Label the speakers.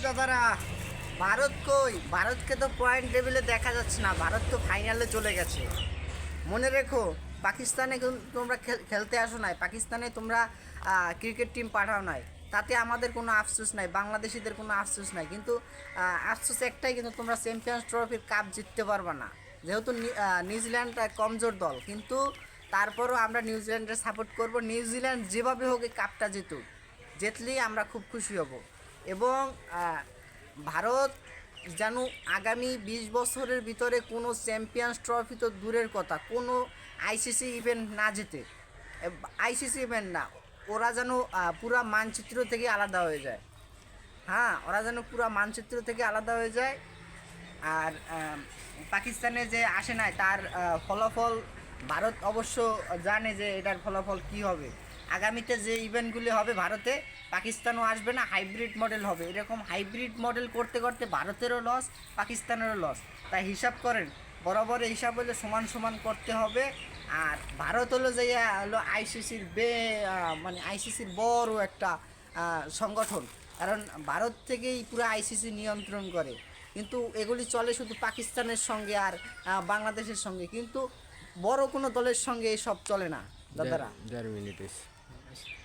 Speaker 1: দাদারা, ভারত কই? ভারতকে তো পয়েন্ট টেবিলে দেখা যাচ্ছে না, ভারত তো ফাইনালে চলে গেছে। মনে রেখো, পাকিস্তানে তোমরা খেল- খেলতে আসো নাই, পাকিস্তানে তোমরা ক্রিকেট টিম পাঠাও নাই। তাতে আমাদের কোনো আফসোস নাই, বাংলাদেশিদের কোনো আফসোস নাই। কিন্তু আফসোস একটাই, কিন্তু তোমরা চ্যাম্পিয়ন্স ট্রফির কাপ জিততে পারবে না। যেহেতু নিউজিল্যান্ড কমজোর দল, কিন্তু তারপরও আমরা নিউজিল্যান্ডের সাপোর্ট করব। নিউজিল্যান্ড যেভাবে হোক এই কাপটা জিতুক, জিতলেই আমরা খুব খুশি হব। এবং ভারত যেন আগামী বিশ বছরের ভিতরে কোনো চ্যাম্পিয়ন্স ট্রফি তো দূরের কথা, কোনো আইসিসি ইভেন্ট না জেতে আইসিসি ইভেন্ট না, ওরা যেন পুরা মানচিত্র থেকে আলাদা হয়ে যায়। হ্যাঁ ওরা যেন পুরা মানচিত্র থেকে আলাদা হয়ে যায়। আর পাকিস্তানে যে আসে নাই, তার ফলাফল ভারত অবশ্য জানে যে এটার ফলাফল কি হবে। আগামীতে যে ইভেন্টগুলি হবে ভারতে পাকিস্তানও আসবে না হাইব্রিড মডেল হবে। এরকম হাইব্রিড মডেল করতে করতে ভারতেরও লস পাকিস্তানেরও লস তাই হিসাব করেন বরাবর হিসাব হলে সমান সমান করতে হবে। আর ভারত হলো যে হলো আইসিসির বে মানে আইসিসির বড় একটা সংগঠন। কারণ ভারত থেকেই পুরো আইসিসি নিয়ন্ত্রণ করে। কিন্তু এগুলি চলে শুধু পাকিস্তানের সঙ্গে আর বাংলাদেশের সঙ্গে। কিন্তু বড় কোনো দলের সঙ্গে এসব চলে না দাদারা।
Speaker 2: Thank.